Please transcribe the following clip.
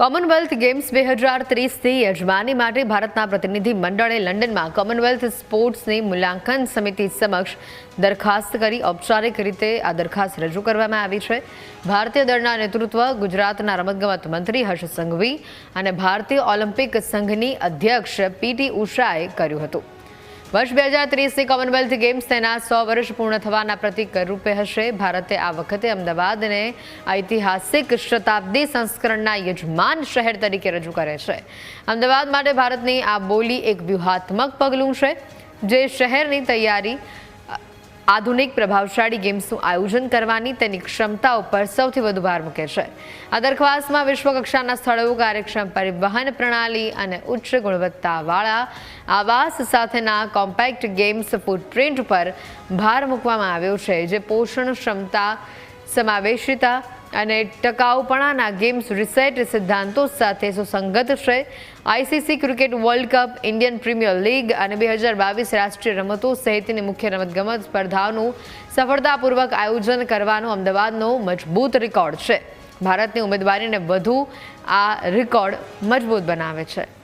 Commonwealth games બે હજાર ત્રીસથી યજમાની માટે ભારતના પ્રતિનિધિ મંડળે લંડનમાં કોમનવેલ્થ સ્પોર્ટ્સની મૂલ્યાંકન સમિતિ સમક્ષ દરખાસ્ત કરી ઔપચારિક રીતે આ દરખાસ્ત રજૂ કરવામાં આવી છે. ભારતીય દળના નેતૃત્વ ગુજરાતના રમતગમત મંત્રી હર્ષ સંઘવી અને ભારતીય ઓલિમ્પિક સંઘની અધ્યક્ષ પીટી ઉષાએ કર્યું હતું. વર્ષ બે હજાર ત્રીસની કોમનવેલ્થ ગેમ્સ તેના સો વર્ષ પૂર્ણ થવાના પ્રતિક રૂપે હશે. ભારતે આ વખતે અમદાવાદને ઐતિહાસિક શતાબ્દી સંસ્કરણના યજમાન શહેર તરીકે રજૂ કરે છે. અમદાવાદ માટે ભારતની આ બોલી એક વ્યૂહાત્મક પગલું છે. જે શહેરની તૈયારી આધુનિક પ્રભાવશાળી ગેમ્સનું આયોજન કરવાની તેની ક્ષમતા ઉપર સૌથી વધુ ભાર મૂકે છે. આ દરખાસ્તમાં વિશ્વકક્ષાના સ્થળો કાર્યક્ષમ પરિવહન પ્રણાલી અને ઉચ્ચ ગુણવત્તાવાળા આવાસ સાથેના કોમ્પેક્ટ ગેમ્સ ફૂટપ્રિન્ટ પર ભાર મૂકવામાં આવ્યો છે, જે પોષણ ક્ષમતા, સમાવેશિતા અને ટકાઉપણાના ગેમ્સ રિસેટ સિદ્ધાંતો સાથે સુસંગત છે. ICC cricket world cup, Indian premier league અને બે હજાર બાવીસ રાષ્ટ્રીય રમતો સહિતની મુખ્ય રમતગમત સ્પર્ધાઓનું સફળતાપૂર્વક આયોજન કરવાનો અમદાવાદનો મજબૂત રેકોર્ડ છે. ભારતની ઉમેદવારીને વધુ આ રેકોર્ડ મજબૂત બનાવે છે.